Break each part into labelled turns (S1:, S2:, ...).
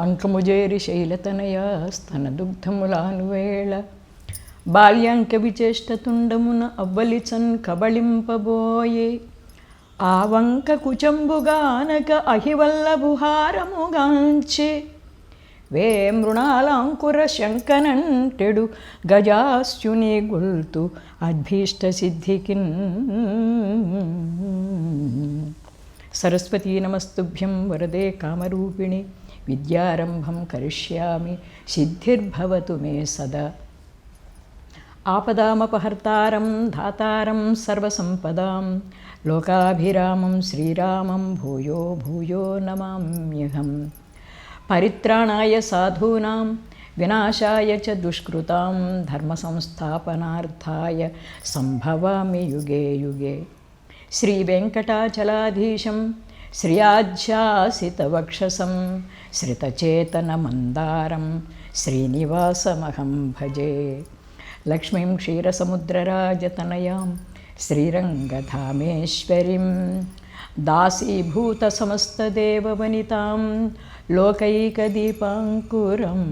S1: అంకముజేరి శైలతనయ స్తన దుగ్ధములానువేళ బాల్యాంక విచేష్టతుండమున అవ్వలిచన్ కబళింపబోయే. ఆవంక కుచంబుగానక అహివల్లభుహారముగాంచే. వే మృణాలాంకుర శంకనంటెడు గజాస్యుని గొల్తు అద్భీష్ట సిద్ధికిన్ సరస్వతీ నమస్తుభ్యం వరదే కామరూపిణి. विद्यारंभम करिष्यामि, सिद्धिर्भवतु मे सदा। आपदामपहर्तारं, धातारं, सर्वसम्पदां, लोकाभिरामं, श्रीरामं, भूयो भूयो नमाम्यहम्। परित्राणाय साधूनां, विनाशाय च दुष्कृतां, धर्मसंस्थापनार्थाय सम्भवामि युगे युगे। श्रीवेङ्कटाचलाधीशं శ్రియాధ్యాసితవక్షసం శ్రితచేతనమందారం శ్రీనివాసమహం భజే. లక్ష్మీం క్షీరసముద్రరాజతనయాం శ్రీరంగధామేశ్వరీం. దాసీభూతసమస్తదేవవనితాం లోకైకదీపాంకురం.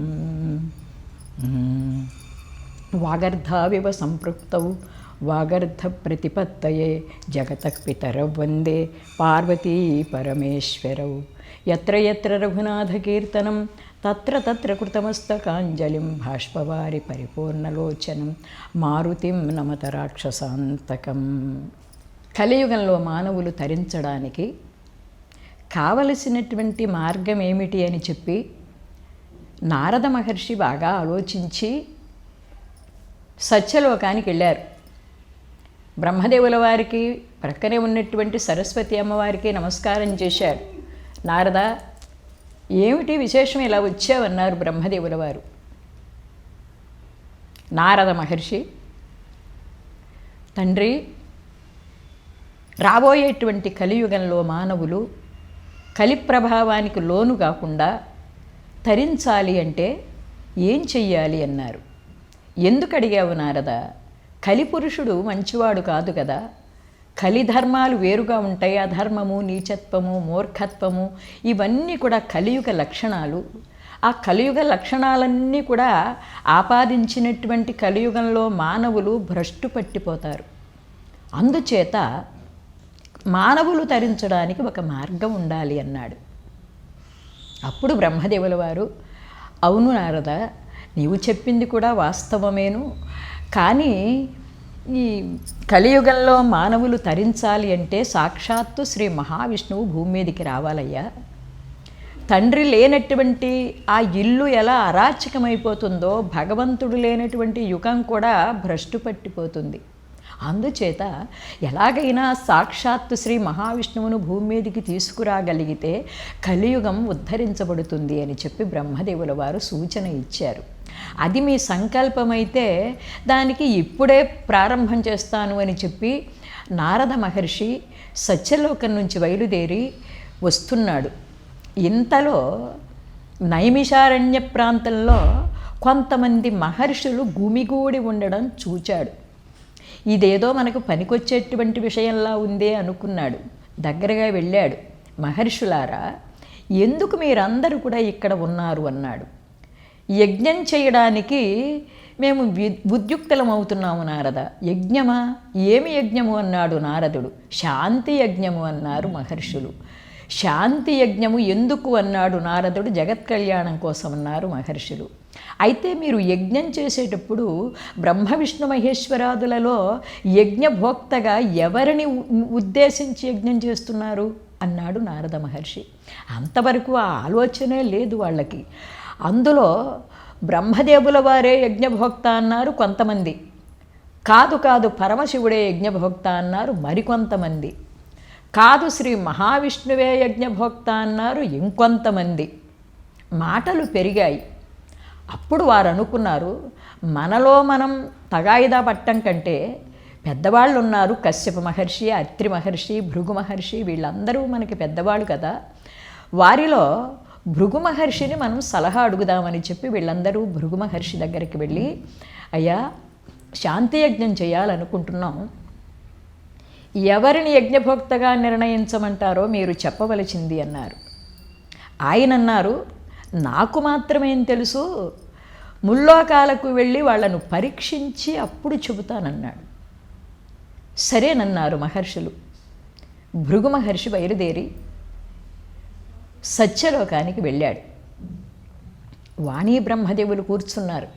S1: వాగర్ధావివ సంపృక్తౌ వాగర్థప్రతిపత్తయే జగతః పితరౌ వందే పార్వతీ పరమేశ్వరౌ ఎత్ర ఎత్ర రఘునాథకీర్తనం తత్ర తత్ర కృతమస్తకాంజలిం భాష్పవారి పరిపూర్ణలోచనం మారుతిం నమత రాక్షసాంతకం కలియుగంలో మానవులు తరించడానికి కావలసినటువంటి మార్గం ఏమిటి అని చెప్పి నారద మహర్షి బాగా ఆలోచించి సత్యలోకానికి వెళ్ళారు. బ్రహ్మదేవుల వారికి ప్రక్కనే ఉన్నటువంటి సరస్వతి అమ్మవారికి నమస్కారం చేశారు నారద ఏమిటి విశేషం? ఇలా వచ్చావన్నారు బ్రహ్మదేవుల వారు. నారద మహర్షి తండ్రి రాబోయేటువంటి కలియుగంలో మానవులు కలి ప్రభావానికి లోను కాకుండా తరించాలి అంటే ఏం చెయ్యాలి అన్నారు. ఎందుకు అడిగావు నారద? కలిపురుషుడు మంచివాడు కాదు కదా. కలిధర్మాలు వేరుగా ఉంటాయి. అధర్మము నీచత్వము మూర్ఖత్వము ఇవన్నీ కూడా కలియుగ లక్షణాలు. ఆ కలియుగ లక్షణాలన్నీ కూడా ఆపాదించినటువంటి కలియుగంలో మానవులు భ్రష్టు పట్టిపోతారు. అందుచేత మానవులు తరించడానికి ఒక మార్గం ఉండాలి అన్నాడు. అప్పుడు బ్రహ్మదేవుల వారు అవును నారద నీవు చెప్పింది కూడా వాస్తవమేను. కానీ ఈ కలియుగంలో మానవులు తరించాలి అంటే సాక్షాత్తు శ్రీ మహావిష్ణువు భూమి మీదకి రావాలయ్యా. తండ్రి లేనటువంటి ఆ ఇల్లు ఎలా అరాచకమైపోతుందో భగవంతుడు లేనటువంటి యుగం కూడా భ్రష్టు పట్టిపోతుంది. అందుచేత ఎలాగైనా సాక్షాత్తు శ్రీ మహావిష్ణువును భూమి మీదకి తీసుకురాగలిగితే కలియుగం ఉద్ధరించబడుతుంది అని చెప్పి బ్రహ్మదేవుల వారు సూచన ఇచ్చారు. అది మీ సంకల్పమైతే దానికి ఇప్పుడే ప్రారంభం చేస్తాను అని చెప్పి నారద మహర్షి సత్యలోకం నుంచి బయలుదేరి వస్తున్నాడు. ఇంతలో నైమిషారణ్య ప్రాంతంలో కొంతమంది మహర్షులు గుమిగూడి ఉండడం చూచాడు. ఇదేదో మనకు పనికొచ్చేటువంటి విషయంలా ఉందే అనుకున్నాడు. దగ్గరగా వెళ్ళాడు. మహర్షులారా ఎందుకు మీరందరూ కూడా ఇక్కడ ఉన్నారు? అన్నాడు. యజ్ఞం చేయడానికి మేము వి ఉద్యుక్తలం అవుతున్నాము నారద. యజ్ఞమా? ఏమి యజ్ఞము అన్నాడు నారదుడు. శాంతి యజ్ఞము అన్నారు మహర్షులు. శాంతి యజ్ఞము ఎందుకు అన్నాడు నారదుడు. జగత్ కళ్యాణం కోసం అన్నారు మహర్షులు. అయితే మీరు యజ్ఞం చేసేటప్పుడు బ్రహ్మ విష్ణు మహేశ్వరాదులలో యజ్ఞభోక్తగా ఎవరిని ఉ- ఉద్దేశించి యజ్ఞం చేస్తున్నారు? అన్నాడు నారద మహర్షి. అంతవరకు ఆ ఆలోచనే లేదు వాళ్ళకి. అందులో బ్రహ్మదేవుల వారే యజ్ఞభోక్త అన్నారు కొంతమంది. కాదు కాదు పరమశివుడే యజ్ఞభోక్త అన్నారు మరికొంతమంది. కాదు శ్రీ మహావిష్ణువే యజ్ఞభోక్త అన్నారు ఇంకొంతమంది. మాటలు పెరిగాయి. అప్పుడు వారు అనుకున్నారు మనలో మనం తగాయిదా పట్టం కంటే పెద్దవాళ్ళు ఉన్నారు కశ్యప మహర్షి అత్రి మహర్షి భృగు మహర్షి వీళ్ళందరూ మనకి పెద్దవాళ్ళు కదా. వారిలో భృగు మహర్షిని మనం సలహా అడుగుదామని చెప్పి వీళ్ళందరూ భృగు మహర్షి దగ్గరికి వెళ్ళి అయ్యా శాంతి యజ్ఞం చేయాలనుకుంటున్నాం. ఎవరిని యజ్ఞభోక్తగా నిర్ణయించమంటారో మీరు చెప్పవలసింది అన్నారు. ఆయన అన్నారు నాకు మాత్రమేం తెలుసు ముల్లోకాలకు వెళ్ళి వాళ్ళను పరీక్షించి అప్పుడు చెబుతానన్నాడు. సరేనన్నారు మహర్షులు. భృగు మహర్షి బయలుదేరి సత్యలోకానికి వెళ్ళాడు. వాణి బ్రహ్మదేవులు కూర్చున్నారు.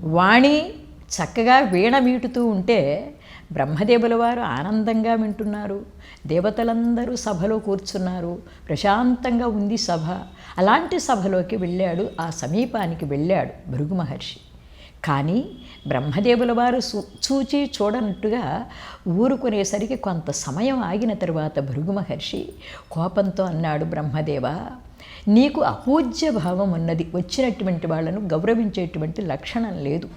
S1: వాణి చక్కగా వీణ మీటుతూ ఉంటే బ్రహ్మదేవుల వారు ఆనందంగా వింటున్నారు. దేవతలందరూ సభలో కూర్చున్నారు. ప్రశాంతంగా ఉంది సభ. అలాంటి సభలోకి వెళ్ళాడు. ఆ సమీపానికి వెళ్ళాడు భృగు మహర్షి. కానీ బ్రహ్మదేవుల వారు చూచి చూడనట్టుగా ఊరుకునేసరికి కొంత సమయం ఆగిన తరువాత భృగు మహర్షి కోపంతో అన్నాడు బ్రహ్మదేవ నీకు అపూజ్య భావం ఉన్నది. వచ్చినటువంటి వాళ్ళను గౌరవించేటువంటి లక్షణం లేదు.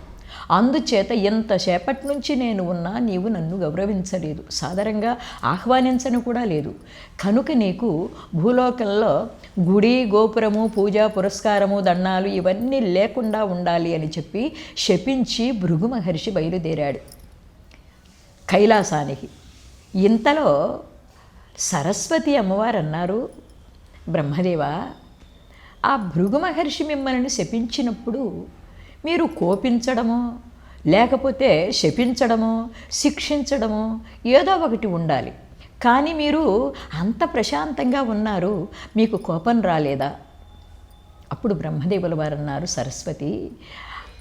S1: అందుచేత ఎంతసేపటి నుంచి నేను ఉన్నా నీవు నన్ను గౌరవించలేదు. సాధారణంగా ఆహ్వానించను కూడా లేదు. కనుక నీకు భూలోకంలో గుడి గోపురము పూజా పురస్కారము దండాలు ఇవన్నీ లేకుండా ఉండాలి అని చెప్పి శపించి భృగు మహర్షి బయలుదేరాడు. కైలాసానికి. ఇంతలో సరస్వతి అమ్మవారు అన్నారు బ్రహ్మదేవ ఆ భృగు మహర్షి మిమ్మల్ని శపించినప్పుడు మీరు కోపించడమో లేకపోతే శపించడమో శిక్షించడమో ఏదో ఒకటి ఉండాలి. కానీ మీరు అంత ప్రశాంతంగా ఉన్నారు మీకు కోపం రాలేదా? అప్పుడు బ్రహ్మదేవుల వారు అన్నారు సరస్వతి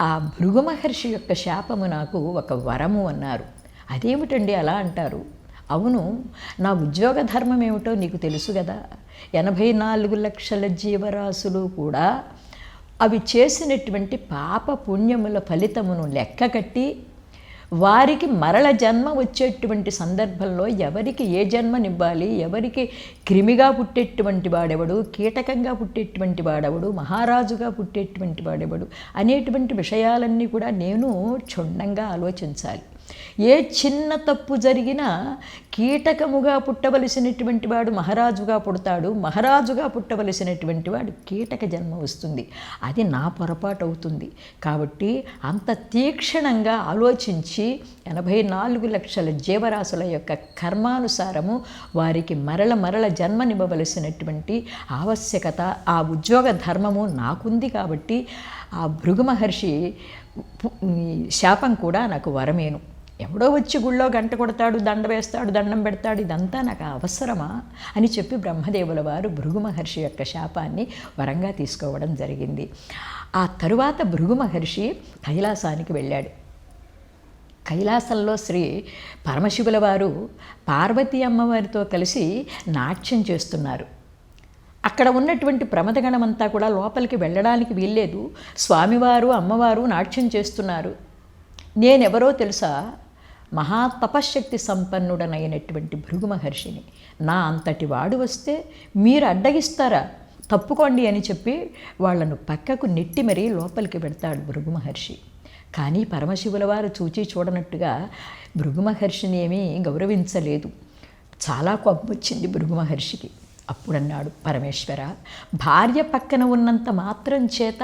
S1: ఆ భృగు మహర్షి యొక్క శాపము నాకు ఒక వరము అన్నారు. అదేమిటండి అలా అంటారు? అవును నా ఉద్యోగ ధర్మం ఏమిటో నీకు తెలుసు కదా ఎనభై నాలుగు లక్షల జీవరాశులు కూడా అవి చేసినటువంటి పాప పుణ్యముల ఫలితమును లెక్క కట్టి వారికి మరల జన్మ వచ్చేటువంటి సందర్భంలో ఎవరికి ఏ జన్మనివ్వాలి ఎవరికి క్రిమిగా పుట్టేటువంటి వాడెవడు కీటకంగా పుట్టేటువంటి వాడెవడు మహారాజుగా పుట్టేటువంటి వాడెవడు అనేటువంటి విషయాలన్నీ కూడా నేను క్షుణ్ణంగా ఆలోచించాలి. ఏ చిన్న తప్పు జరిగినా కీటకముగా పుట్టవలసినటువంటి వాడు మహారాజుగా పుడతాడు మహారాజుగా పుట్టవలసినటువంటి వాడు కీటక జన్మ వస్తుంది. అది నా పొరపాటు అవుతుంది కాబట్టి అంత తీక్షణంగా ఆలోచించి ఎనభై నాలుగు లక్షల జీవరాశుల యొక్క కర్మానుసారము వారికి మరల మరల జన్మనివ్వవలసినటువంటి ఆవశ్యకత ఆ ఉద్యోగ ధర్మము నాకుంది కాబట్టి ఆ భృగు మహర్షి శాపం కూడా నాకు వరమేను. ఎవడో వచ్చి గుళ్ళో గంట కొడతాడు దండ వేస్తాడు దండం పెడతాడు ఇదంతా నాకు అవసరమా? అని చెప్పి బ్రహ్మదేవుల వారు భృగు మహర్షి యొక్క శాపాన్ని వరంగా తీసుకోవడం జరిగింది. ఆ తరువాత భృగు మహర్షి కైలాసానికి వెళ్ళాడు. కైలాసంలో శ్రీ పరమశివుల వారు పార్వతీ అమ్మవారితో కలిసి నాట్యం చేస్తున్నారు. అక్కడ ఉన్నటువంటి ప్రమదగణమంతా కూడా లోపలికి వెళ్ళడానికి వీల్లేదు. స్వామివారు అమ్మవారు నాట్యం చేస్తున్నారు. నేనెవరో తెలుసా? మహాతపశక్తి సంపన్నుడనైనటువంటి భృగు మహర్షిని. నా అంతటి వాడు వస్తే మీరు అడ్డగిస్తారా? తప్పుకోండి అని చెప్పి వాళ్ళను పక్కకు నెట్టి మరీ లోపలికి పెడతాడు భృగు మహర్షి. కానీ పరమశివుల వారు చూచి చూడనట్టుగా భృగు మహర్షిని ఏమీ గౌరవించలేదు. చాలా కోపం వచ్చింది భృగు మహర్షికి. అప్పుడన్నాడు పరమేశ్వర. భార్య పక్కన ఉన్నంత మాత్రం చేత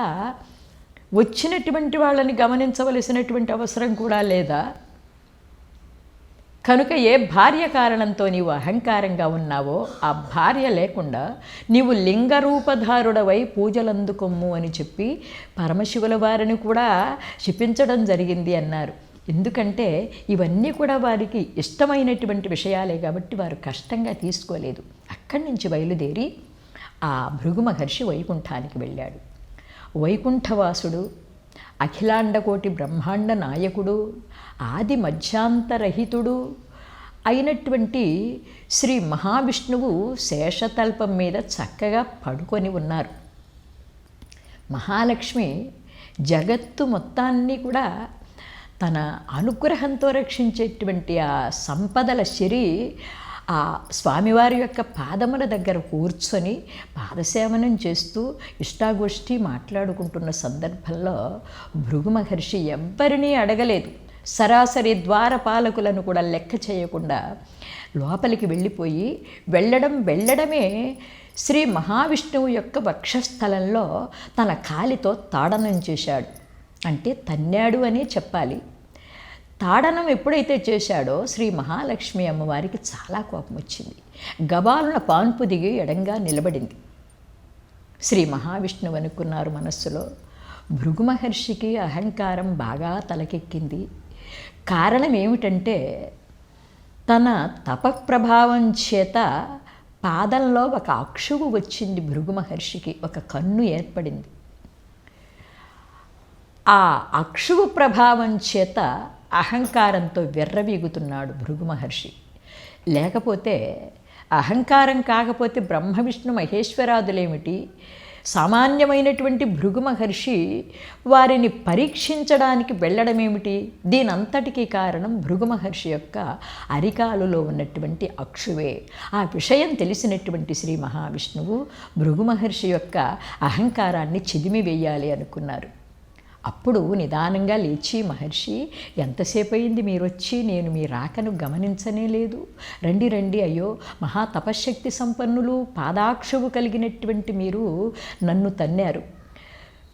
S1: వచ్చినటువంటి వాళ్ళని గమనించవలసినటువంటి అవసరం కూడా లేదా? కనుక ఏ భార్య కారణంతో నీవు అహంకారంగా ఉన్నావో ఆ భార్య లేకుండా నీవు లింగరూపధారుడవై పూజలందుకొమ్ము అని చెప్పి పరమశివుల వారిని కూడా శిపించడం జరిగింది అన్నారు. ఎందుకంటే ఇవన్నీ కూడా వారికి ఇష్టమైనటువంటి విషయాలే కాబట్టి వారు కష్టంగా తీసుకోలేదు. అక్కడి నుంచి బయలుదేరి ఆ భృగు మహర్షి వైకుంఠానికి వెళ్ళాడు. వైకుంఠవాసుడు అఖిలాండకోటి బ్రహ్మాండ నాయకుడు ఆది మధ్యాంతరహితుడు అయినటువంటి శ్రీ మహావిష్ణువు శేషతల్పం మీద చక్కగా పడుకొని ఉన్నారు. మహాలక్ష్మి జగత్తు మొత్తాన్ని కూడా తన అనుగ్రహంతో రక్షించేటువంటి ఆ సంపదల శరి ఆ స్వామివారి యొక్క పాదముల దగ్గర కూర్చొని పాదసేవనం చేస్తూ ఇష్టాగోష్ఠి మాట్లాడుకుంటున్న సందర్భంలో భృగు మహర్షి ఎవ్వరినీ అడగలేదు. సరాసరి ద్వారపాలకులను కూడా లెక్క చేయకుండా లోపలికి వెళ్ళిపోయి వెళ్ళడం వెళ్ళడమే శ్రీ మహావిష్ణువు యొక్క వక్షస్థలంలో తన కాలితో తాడనం చేశాడు. అంటే తన్నాడు అనే చెప్పాలి. తాడనం ఎప్పుడైతే చేశాడో శ్రీ మహాలక్ష్మి అమ్మవారికి చాలా కోపం వచ్చింది. గబాలున పాన్పు దిగి ఎడంగా నిలబడింది. శ్రీ మహావిష్ణువు అనుకున్నారు మనస్సులో. భృగు మహర్షికి అహంకారం బాగా తలకెక్కింది. కారణం ఏమిటంటే తన తపప్రభావం చేత పాదంలో ఒక అక్షువు వచ్చింది భృగు మహర్షికి. ఒక కన్ను ఏర్పడింది. ఆ అక్షువు ప్రభావం చేత అహంకారంతో వెర్రవీగుతున్నాడు భృగు మహర్షి. లేకపోతే అహంకారం కాకపోతే బ్రహ్మ విష్ణు మహేశ్వరాదులేమిటి? సామాన్యమైనటువంటి భృగు మహర్షి వారిని పరీక్షించడానికి వెళ్ళడమేమిటి? దీనంతటికీ కారణం భృగు మహర్షి యొక్క అరికాలులో ఉన్నటువంటి అక్షువే. ఆ విషయం తెలిసినటువంటి శ్రీ మహావిష్ణువు భృగు మహర్షి యొక్క అహంకారాన్ని చిదిమి వేయాలి అనుకున్నారు. అప్పుడు నిదానంగా లేచి మహర్షి ఎంతసేపు అయింది మీరు వచ్చి నేను మీ రాకను గమనించనే లేదు. రండి రండి అయ్యో మహా తపశ్శక్తి సంపన్నులు పాదాక్షవు కలిగినటువంటి మీరు నన్ను తన్నారు.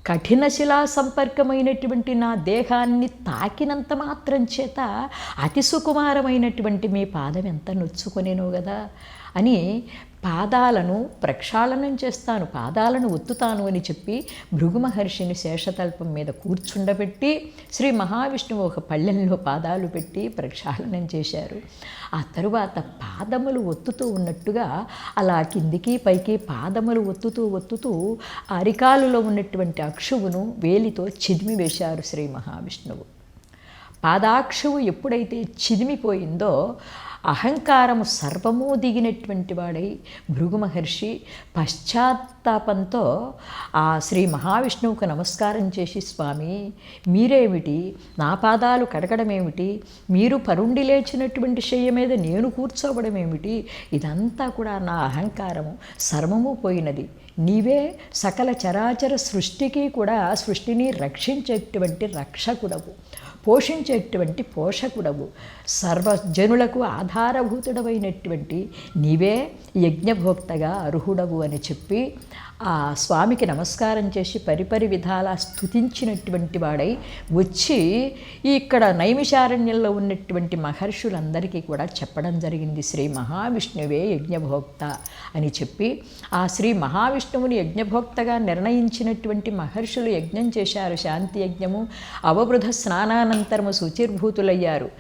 S1: కఠిన శిలా సంపర్కమైనటువంటి నా దేహాన్ని తాకినంత మాత్రం చేత అతి సుకుమారమైనటువంటి మీ పాదం ఎంత నొచ్చుకొనేనో కదా అని పాదాలను ప్రక్షాళనం చేస్తాను పాదాలను ఒత్తుతాను అని చెప్పి భృగు మహర్షిని శేషతల్పం మీద కూర్చుండబెట్టి శ్రీ మహావిష్ణువు ఒక పళ్ళెంలో పాదాలు పెట్టి ప్రక్షాళనం చేశారు. ఆ తరువాత పాదములు ఒత్తుతూ ఉన్నట్టుగా అలా కిందికి పైకి పాదములు ఒత్తుతూ ఒత్తుతూ అరికాలులో ఉన్నటువంటి అక్షువును వేలితో చిదిమి వేశారు శ్రీ మహావిష్ణువు. పాదాక్షువు ఎప్పుడైతే చిదిమిపోయిందో అహంకారము సర్వము దిగినటువంటి వాడై భృగు మహర్షి పశ్చాత్తాపంతో ఆ శ్రీ మహావిష్ణువుకు నమస్కారం చేసి స్వామి మీరేమిటి? నా పాదాలు కడగడమేమిటి? మీరు పరుండి లేచినటువంటి శయ్య మీద నేను కూర్చోవడం ఏమిటి ఇదంతా కూడా నా అహంకారము సర్వము పోయినది. నీవే సకల చరాచర సృష్టికి కూడా సృష్టిని రక్షించేటువంటి రక్షకుడవు. పోషించేటువంటి పోషకుడవు. సర్వజనులకు ఆధారభూతుడవైనటువంటి నీవే యజ్ఞభోక్తగా అర్హుడవు అని చెప్పి ఆ స్వామికి నమస్కారం చేసి పరిపరి విధాలా స్థుతించినటువంటి వాడై వచ్చి ఇక్కడ నైమిషారణ్యంలో ఉన్నటువంటి మహర్షులందరికీ కూడా చెప్పడం జరిగింది శ్రీ మహావిష్ణువే యజ్ఞభోక్త అని చెప్పి. ఆ శ్రీ మహావిష్ణువుని యజ్ఞభోక్తగా నిర్ణయించినటువంటి మహర్షులు యజ్ఞం చేశారు శాంతి యజ్ఞము అవబృధ స్నానానంతరము శుచిర్భూతులయ్యారు.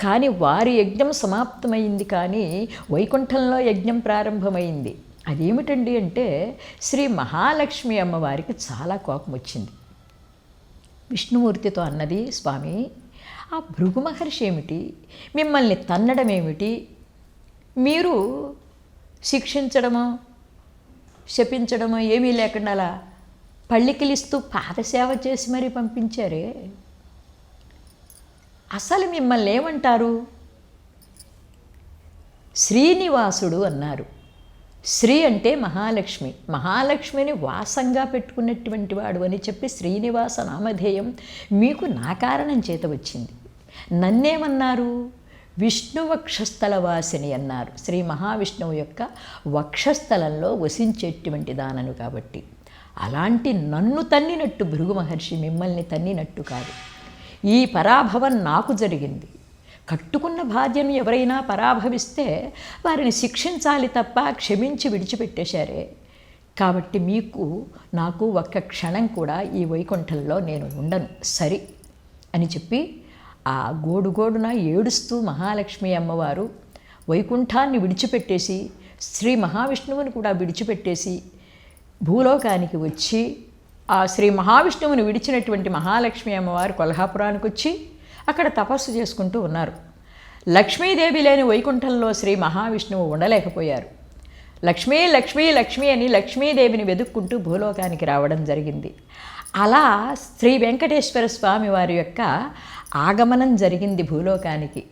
S1: కానీ వారి యజ్ఞం సమాప్తమైంది కానీ వైకుంఠంలో యజ్ఞం ప్రారంభమైంది. అదేమిటండి అంటే శ్రీ మహాలక్ష్మి అమ్మవారికి చాలా కోపం వచ్చింది. విష్ణుమూర్తితో అన్నది స్వామి ఆ భృగు మహర్షి ఏమిటి? మిమ్మల్ని తన్నడం ఏమిటి? మీరు శిక్షించడమో? శపించడమో? ఏమీ లేకుండా అలా పళ్ళికిలిస్తూ పాదసేవ చేసి మరీ పంపించారే? అసలు మిమ్మల్ని ఏమంటారు? శ్రీనివాసుడు అన్నారు. శ్రీ అంటే మహాలక్ష్మి. మహాలక్ష్మిని వాసంగా పెట్టుకున్నటువంటి వాడు అని చెప్పి శ్రీనివాస నామధేయం మీకు నా కారణం చేత వచ్చింది. నన్నేమన్నారు? విష్ణు వక్షస్థల వాసిని అన్నారు. శ్రీ మహావిష్ణువు యొక్క వక్షస్థలంలో వసించేటువంటి దానను కాబట్టి. అలాంటి నన్ను తన్నినట్టు భృగు మహర్షి మిమ్మల్ని తన్నినట్టు కాదు. ఈ పరాభవం నాకు జరిగింది. కట్టుకున్న బాధ్యను ఎవరైనా పరాభవిస్తే వారిని శిక్షించాలి తప్ప క్షమించి విడిచిపెట్టేశారే. కాబట్టి మీకు నాకు ఒక్క క్షణం కూడా ఈ వైకుంఠంలో నేను ఉండను. సరి అని చెప్పి ఆ గోడుగోడున ఏడుస్తూ మహాలక్ష్మి అమ్మవారు వైకుంఠాన్ని విడిచిపెట్టేసి శ్రీ మహావిష్ణువుని కూడా విడిచిపెట్టేసి భూలోకానికి వచ్చి ఆ శ్రీ మహావిష్ణువుని విడిచినటువంటి మహాలక్ష్మి అమ్మవారు కొల్హాపురానికి వచ్చి అక్కడ తపస్సు చేసుకుంటూ ఉన్నారు. లక్ష్మీదేవి లేని వైకుంఠంలో శ్రీ మహావిష్ణువు ఉండలేకపోయారు. లక్ష్మీ లక్ష్మీ లక్ష్మీ అని లక్ష్మీదేవిని వెతుక్కుంటూ భూలోకానికి రావడం జరిగింది. అలా శ్రీ వెంకటేశ్వర స్వామి వారి యొక్క ఆగమనం జరిగింది భూలోకానికి.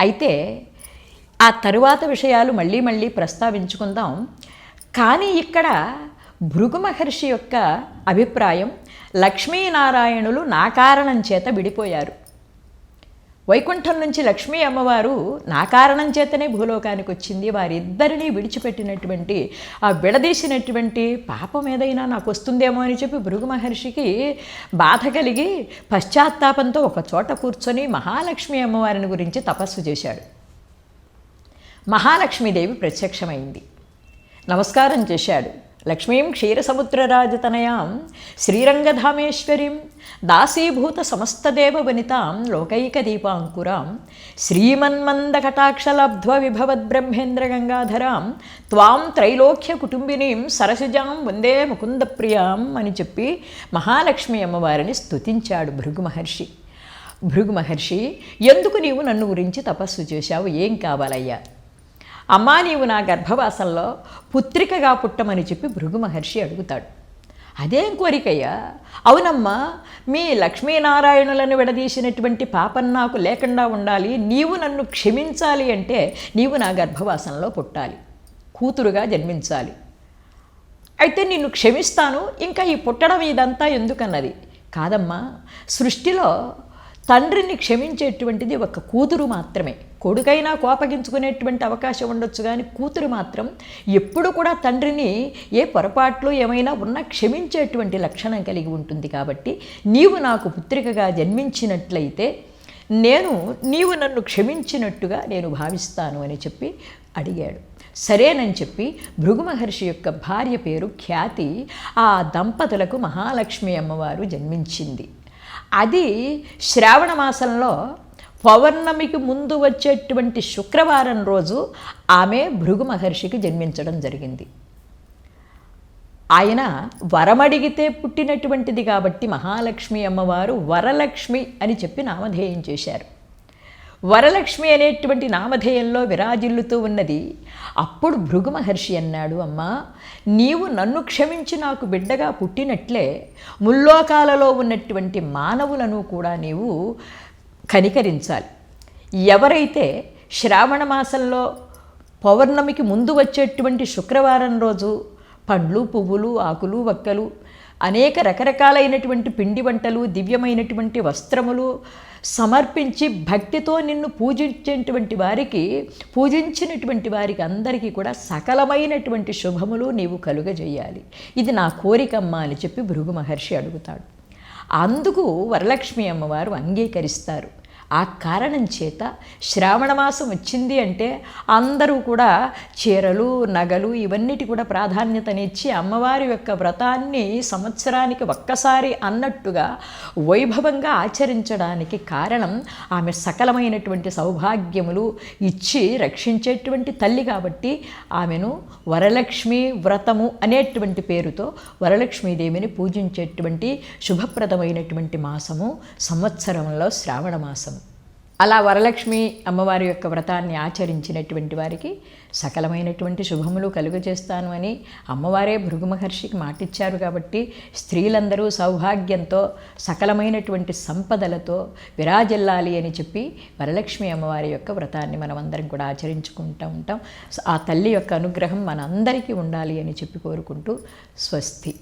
S1: అయితే ఆ తరువాత విషయాలు మళ్ళీ మళ్ళీ ప్రస్తావించుకుందాం. కానీ ఇక్కడ భృగు మహర్షి యొక్క అభిప్రాయం లక్ష్మీనారాయణులు నా కారణం చేత విడిపోయారు. వైకుంఠం నుంచి లక్ష్మీ అమ్మవారు నా కారణం చేతనే భూలోకానికి వచ్చింది. వారిద్దరినీ విడిచిపెట్టినటువంటి ఆ విడదీసినటువంటి పాపం ఏదైనా నాకు వస్తుందేమో అని చెప్పి భృగు మహర్షికి బాధ కలిగి పశ్చాత్తాపంతో ఒక చోట కూర్చొని మహాలక్ష్మి అమ్మవారిని గురించి తపస్సు చేశాడు. మహాలక్ష్మీదేవి ప్రత్యక్షమైంది. నమస్కారం చేశాడు. లక్ష్మీం క్షీరసముద్రరాజతనయాం శ్రీరంగధామేశ్వరీం దాసీభూత సమస్తదేవ వనితాం లోకైకదీపాంకురాం శ్రీమన్మందకటాక్షలబ్ధ్వ విభవద్బ్రహ్మేంద్రగంగాధరాం త్వాం త్రైలోక్య కుటుంబినీం సరసిజాం వందే ముకుందప్రియాం అని చెప్పి మహాలక్ష్మి అమ్మవారిని స్తుతించాడు భృగు మహర్షి. భృగు మహర్షి ఎందుకు నీవు నన్ను గురించి తపస్సు చేశావు? ఏం కావాలయ్యా? అమ్మా నీవు నా గర్భవాసంలో పుత్రికగా పుట్టమని చెప్పి భృగు మహర్షి అడుగుతాడు. అదేం కోరికయ్యా. అవునమ్మా మీ లక్ష్మీనారాయణులను విడదీసినటువంటి పాపం నాకు లేకుండా ఉండాలి. నీవు నన్ను క్షమించాలి అంటే నీవు నా గర్భవాసంలో పుట్టాలి. కూతురుగా జన్మించాలి. అయితే నిన్ను క్షమిస్తాను. ఇంకా ఈ పుట్టడం ఇదంతా ఎందుకన్నది? కాదమ్మా సృష్టిలో తండ్రిని క్షమించేటువంటిది ఒక కూతురు మాత్రమే. కొడుకైనా కోపగించుకునేటువంటి అవకాశం ఉండొచ్చు కానీ కూతురు మాత్రం ఎప్పుడు కూడా తండ్రిని ఏ పొరపాట్లు ఏమైనా ఉన్నా క్షమించేటువంటి లక్షణం కలిగి ఉంటుంది కాబట్టి నీవు నాకు పుత్రికగా జన్మించినట్లయితే నేను నీవు నన్ను క్షమించినట్టుగా నేను భావిస్తాను అని చెప్పి అడిగాడు. సరేనని చెప్పి భృగు మహర్షి యొక్క భార్య పేరు ఖ్యాతి ఆ దంపతులకు మహాలక్ష్మి అమ్మవారు జన్మించింది. అది శ్రావణ మాసంలో పౌర్ణమికి ముందు వచ్చేటువంటి శుక్రవారం రోజు ఆమె భృగు మహర్షికి జన్మించడం జరిగింది. ఆయన వరమడిగితే పుట్టినటువంటిది కాబట్టి మహాలక్ష్మి అమ్మవారు వరలక్ష్మి అని చెప్పి నామధేయం చేశారు. వరలక్ష్మి అనేటువంటి నామధేయంలో విరాజిల్లుతూ ఉన్నది అప్పుడు భృగు మహర్షి అన్నాడు అమ్మా నీవు నన్ను క్షమించి నాకు బిడ్డగా పుట్టినట్లే ముల్లోకాలలో ఉన్నటువంటి మానవులను కూడా నీవు కనికరించాలి. ఎవరైతే శ్రావణ మాసంలో పౌర్ణమికి ముందు వచ్చేటువంటి శుక్రవారం రోజు పండ్లు పువ్వులు ఆకులు వక్కలు అనేక రకరకాలైనటువంటి పిండి వంటలు దివ్యమైనటువంటి వస్త్రములు సమర్పించి భక్తితో నిన్ను పూజించేటువంటి వారికి పూజించినటువంటి వారికి అందరికీ కూడా సకలమైనటువంటి శుభములు నీవు కలుగజేయాలి. ఇది నా కోరికమ్మా అని చెప్పి భృగు మహర్షి అడుగుతాడు. అందుకు వరలక్ష్మి అమ్మవారు అంగీకరిస్తారు. ఆ కారణం చేత శ్రావణ మాసం వచ్చింది అంటే అందరూ కూడా చీరలు నగలు ఇవన్నిటి కూడా ప్రాధాన్యతనిచ్చి అమ్మవారి యొక్క వ్రతాన్ని సంవత్సరానికి ఒక్కసారి అన్నట్టుగా వైభవంగా ఆచరించడానికి కారణం ఆమె సకలమైనటువంటి సౌభాగ్యములు ఇచ్చి రక్షించేటువంటి తల్లి కాబట్టి ఆమెను వరలక్ష్మి వ్రతము అనేటువంటి పేరుతో వరలక్ష్మీదేవిని పూజించేటువంటి శుభప్రదమైనటువంటి మాసము సంవత్సరంలో శ్రావణ మాసం అలా వరలక్ష్మి అమ్మవారి యొక్క వ్రతాన్ని ఆచరించినటువంటి వారికి సకలమైనటువంటి శుభములు కలుగజేస్తాను అని అమ్మవారే భృగు మహర్షికి మాటిచ్చారు కాబట్టి స్త్రీలందరూ సౌభాగ్యంతో సకలమైనటువంటి సంపదలతో విరాజిల్లాలి అని చెప్పి వరలక్ష్మి అమ్మవారి యొక్క వ్రతాన్ని మనం అందరం కూడా ఆచరించుకుంటూ ఉంటాం. ఆ తల్లి యొక్క అనుగ్రహం మనందరికీ ఉండాలి అని చెప్పి కోరుకుంటూ స్వస్తి.